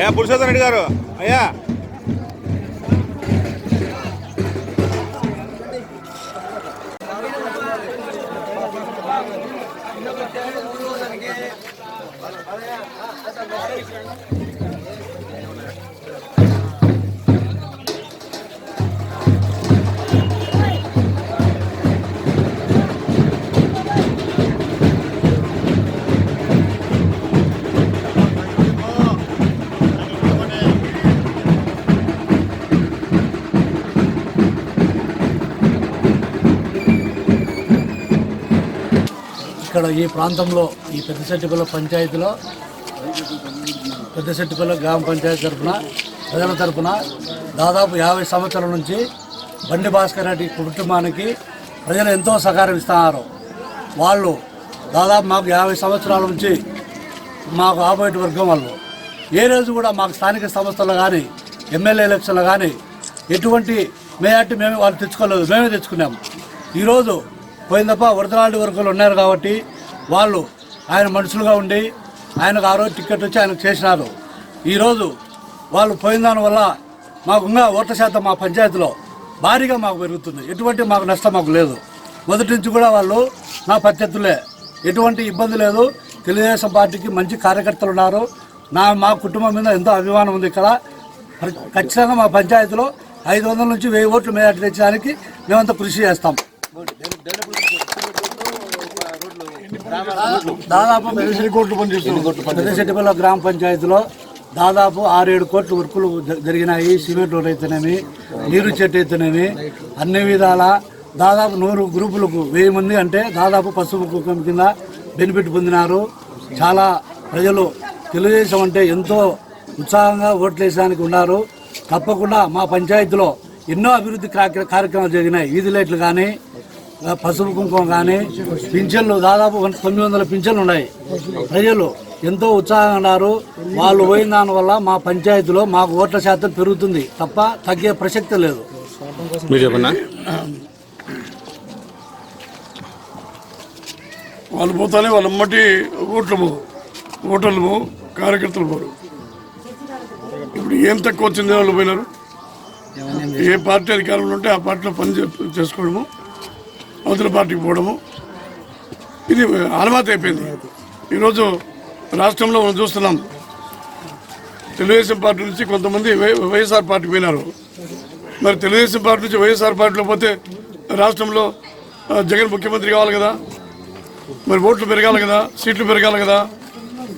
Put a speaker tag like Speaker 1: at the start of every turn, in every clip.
Speaker 1: అయ్యా పురుషోత్తం రెడ్డి గారు అయ్యా.
Speaker 2: ఇక్కడ ఈ ప్రాంతంలో ఈ పెద్దశెట్టిపల్లి పంచాయతీలో పెద్దశెట్టిపల్లి గ్రామ పంచాయతీ తరఫున ప్రజల తరఫున దాదాపు యాభై సంవత్సరాల నుంచి బండి భాస్కర్ రెడ్డి కుటుంబానికి ప్రజలు ఎంతో సహకారం ఇస్తున్నారు. వాళ్ళు దాదాపు మాకు యాభై సంవత్సరాల నుంచి మాకు ఆపోజిట్ వర్గం వాళ్ళు. ఏ రోజు కూడా మాకు స్థానిక సంస్థలు కానీ ఎమ్మెల్యే ఎలక్షన్లు కానీ ఎటువంటి మేయార్టీ మేము వాళ్ళు తెచ్చుకోలేదు. మేమే తెచ్చుకున్నాము. ఈరోజు పోయిన తప్ప వరదలాంటి వర్గాలు ఉన్నారు కాబట్టి వాళ్ళు ఆయన మనుషులుగా ఉండి ఆయనకు ఆ రోజు టికెట్ వచ్చి ఆయనకు చేసినారు. ఈరోజు వాళ్ళు పోయిన దానివల్ల మాకు ఇంకా ఓట్ల శాతం మా పంచాయతీలో భారీగా మాకు పెరుగుతుంది. ఎటువంటి మాకు నష్టం మాకు లేదు. మొదటి నుంచి కూడా వాళ్ళు నా ప్రత్యర్థులే ఎటువంటి ఇబ్బంది లేదు. తెలుగుదేశం పార్టీకి మంచి కార్యకర్తలు ఉన్నారు. నా మా కుటుంబం మీద ఎంతో అభిమానం ఉంది ఇక్కడ. ఖచ్చితంగా మా పంచాయతీలో ఐదు వందల నుంచి వెయ్యి ఓట్లు మేరకు తెచ్చడానికి మేమంతా కృషి చేస్తాం. దాదాపు పెద్దశెట్టిపల్లి గ్రామ పంచాయతీలో దాదాపు ఆరేడు కోట్ల వర్కులు జరిగినాయి. సిమెంట్ రోడ్ అయితేనేమి నీరు చెట్టు అయితేనేమి అన్ని విధాల దాదాపు నూరు గ్రూపులకు వెయ్యి మంది అంటే దాదాపు పసుపు కుంకుమ కింద బెనిఫిట్ పొందినారు. చాలా ప్రజలు తెలుగుదేశం అంటే ఎంతో ఉత్సాహంగా ఓట్లేసడానికి ఉన్నారు. తప్పకుండా మా పంచాయతీలో ఎన్నో అభివృద్ధి కార్య- కార్యక్రమాలు జరిగినాయి. వీధి లైట్లు కానీ పసుపు కుంకుమ కానీ పింఛన్లు దాదాపు తొమ్మిది వందల పింఛన్లు ఉన్నాయి. ప్రజలు ఎంతో ఉత్సాహంగా ఉన్నారు. వాళ్ళు పోయిన దానివల్ల మా పంచాయతీలో మాకు ఓట్ల శాతం పెరుగుతుంది. తప్ప తగ్గే ప్రసక్తి లేదు.
Speaker 3: వాళ్ళు పోతానే వాళ్ళ అమ్మటి ఓట్లము ఓటర్లు కార్యకర్తలు పోరు. ఇప్పుడు ఏం తక్కువ వచ్చింది వాళ్ళు పోయినారు? ఏ పార్టీ అధికారంలో ఉంటే ఆ పార్టీలో పని చేసుకోవడము. అవతల పార్టీకి పోవడము. ఇది అలవాటు అయిపోయింది. ఈరోజు రాష్ట్రంలో మనం చూస్తున్నాం తెలుగుదేశం పార్టీ నుంచి కొంతమంది వై- వైఎస్ఆర్ పార్టీకి పోయినారు. మరి తెలుగుదేశం పార్టీ నుంచి వైఎస్ఆర్ పార్టీలో పోతే రాష్ట్రంలో జగన్ ముఖ్యమంత్రి కావాలి కదా. మరి ఓట్లు పెరగాలి కదా సీట్లు పెరగాలి కదా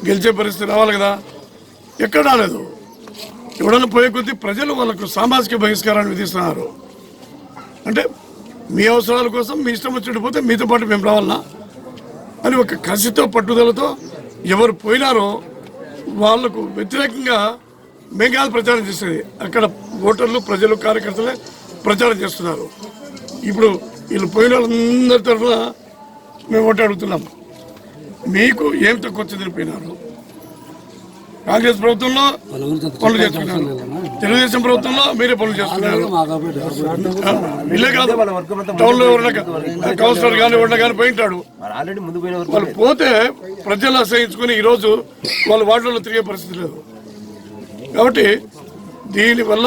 Speaker 3: గెలిచే పరిస్థితి రావాలి కదా. ఎక్కడ రాలేదు. ఎవడన్నా పోయే కొద్దీ ప్రజలు వాళ్ళకు సామాజిక బహిష్కారాన్ని విధిస్తున్నారు. అంటే మీ అవసరాల కోసం మీ ఇష్టం వచ్చినట్టు పోతే మీతో పాటు మేము రావాలన్నా. అని ఒక కసితో పట్టుదలతో ఎవరు పోయినారో వాళ్ళకు వ్యతిరేకంగా మేము కాదు ప్రచారం చేసేది. అక్కడ ఓటర్లు ప్రజలు కార్యకర్తలే ప్రచారం చేస్తున్నారు. ఇప్పుడు వీళ్ళు పోయిన వాళ్ళందరి తరఫున మేము ఓటాడుతున్నాం అడుగుతున్నాం. మీకు ఏం తక్కువ వచ్చిందని పోయినారు? కాంగ్రెస్ ప్రభుత్వంలో పనులు చేస్తున్నారు తెలుగుదేశం ప్రభుత్వంలో మీరే పనులు చేస్తున్నారు వీళ్ళే కాదు. టౌన్లో ఎవరైనా కౌన్సిలర్ కానీ ఎవరైనా కానీ పోయింటాడు
Speaker 4: ఆల్రెడీ ముందు పోయిన వరకు
Speaker 3: వాళ్ళు పోతే ప్రజలు అసహించుకుని ఈరోజు వాళ్ళ వార్డులలో తిరిగే పరిస్థితి లేదు. కాబట్టి దీనివల్ల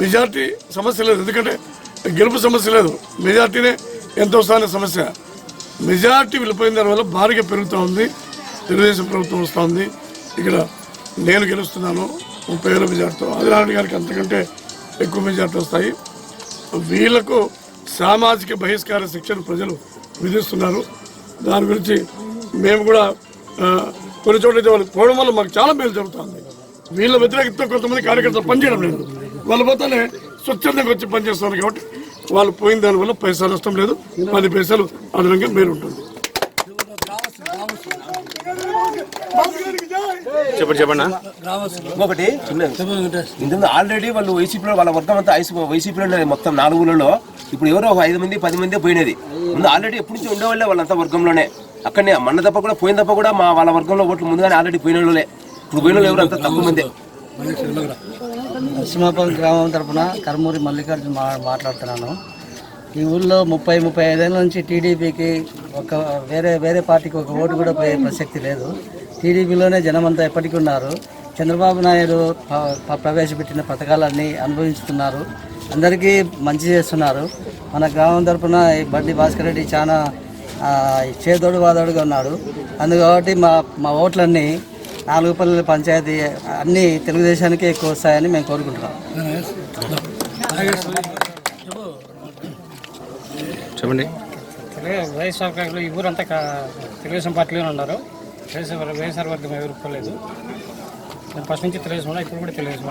Speaker 3: మెజార్టీ సమస్య లేదు. ఎందుకంటే గెలుపు సమస్య లేదు. మెజార్టీనే ఎంతో స్థాన సమస్య. మెజార్టీ వెళ్ళిపోయిన దానివల్ల భారీగా పెరుగుతూ ఉంది. తెలుగుదేశం ప్రభుత్వం వస్తూ ఉంది. ఇక్కడ నేను గెలుస్తున్నాను ముప్పై వేల మెజార్టీతో. ఆదినారాయణ గారికి అంతకంటే ఎక్కువ మెజార్టీ వస్తాయి. వీళ్ళకు సామాజిక బహిష్కార శిక్షను ప్రజలు విధిస్తున్నారు. దాని గురించి మేము కూడా కొన్ని చోట్ల వాళ్ళు పోవడం వల్ల మాకు చాలా మేలు జరుగుతుంది. వీళ్ళ వ్యతిరేకత కొంతమంది కార్యకర్తలు పనిచేయడం లేదు. వాళ్ళు పోతానే స్వచ్ఛందంగా వచ్చి పనిచేస్తున్నారు కాబట్టి వాళ్ళు పోయిన దానివల్ల పైసలు నష్టం లేదు. పది పైసలు అదనంగా మేలు ఉంటుంది.
Speaker 1: చెప్పండి
Speaker 4: ఇంకొకటి
Speaker 2: చెప్పండి.
Speaker 4: ఇంతకుముందు ఆల్రెడీ వాళ్ళు వైసీపీలో వాళ్ళ వర్గం అంతా ఐసీ వైసీపీలో ఉండేది మొత్తం నాలుగు ఊళ్ళలో. ఇప్పుడు ఎవరో ఒక ఐదు మంది పది మంది పోయినది. ముందు ఆల్రెడీ ఎప్పటి నుంచి ఉండేవాళ్ళే వాళ్ళంతా వర్గంలోనే. అక్కడనే మన్న తప్ప కూడా పోయిన తప్ప కూడా మా వాళ్ళ వర్గంలో ఓట్లు ముందుగానే ఆల్రెడీ పోయిన వాళ్ళే ఇప్పుడు పోయిన వాళ్ళు ఎవరు అంతా తక్కువ మంది?
Speaker 5: నరసింహాపురం గ్రామం తరపున కర్మూరి మల్లికార్జున మా మాట్లాడుతున్నాను. ఈ ఊళ్ళో ముప్పై ముప్పై ఐదేళ్ళ నుంచి టీడీపీకి ఒక వేరే వేరే పార్టీకి ఒక ఓటు కూడా పోయే ప్రసక్తి లేదు. టీడీపీలోనే జనమంతా ఎప్పటికీ ఉన్నారు. చంద్రబాబు నాయుడు ప్రవేశపెట్టిన పథకాలన్నీ అనుభవిస్తున్నారు. అందరికీ మంచి చేస్తున్నారు. మన గ్రామం తరపున ఈ బండి భాస్కర్ రెడ్డి చాలా చేదోడు వాదోడుగా ఉన్నాడు. అందు కాబట్టి మా మా ఓట్లన్నీ నాలుగు పల్లెల పంచాయతీ అన్నీ తెలుగుదేశానికే ఎక్కువ వస్తాయని మేము కోరుకుంటున్నాం.
Speaker 1: చెప్పండి.
Speaker 6: వైఎస్ఆర్ కాంగ్రెస్ ఈ ఊరంతా కా- తెలుగుదేశం పార్టీలోనే ఉన్నారు. వైఎస్ఆర్ వైఎస్ఆర్ వర్గం ఎవరు పోలేదు ఫస్ట్ నుంచి తెలుగుదేశం ఇప్పుడు కూడా తెలుగుదేశం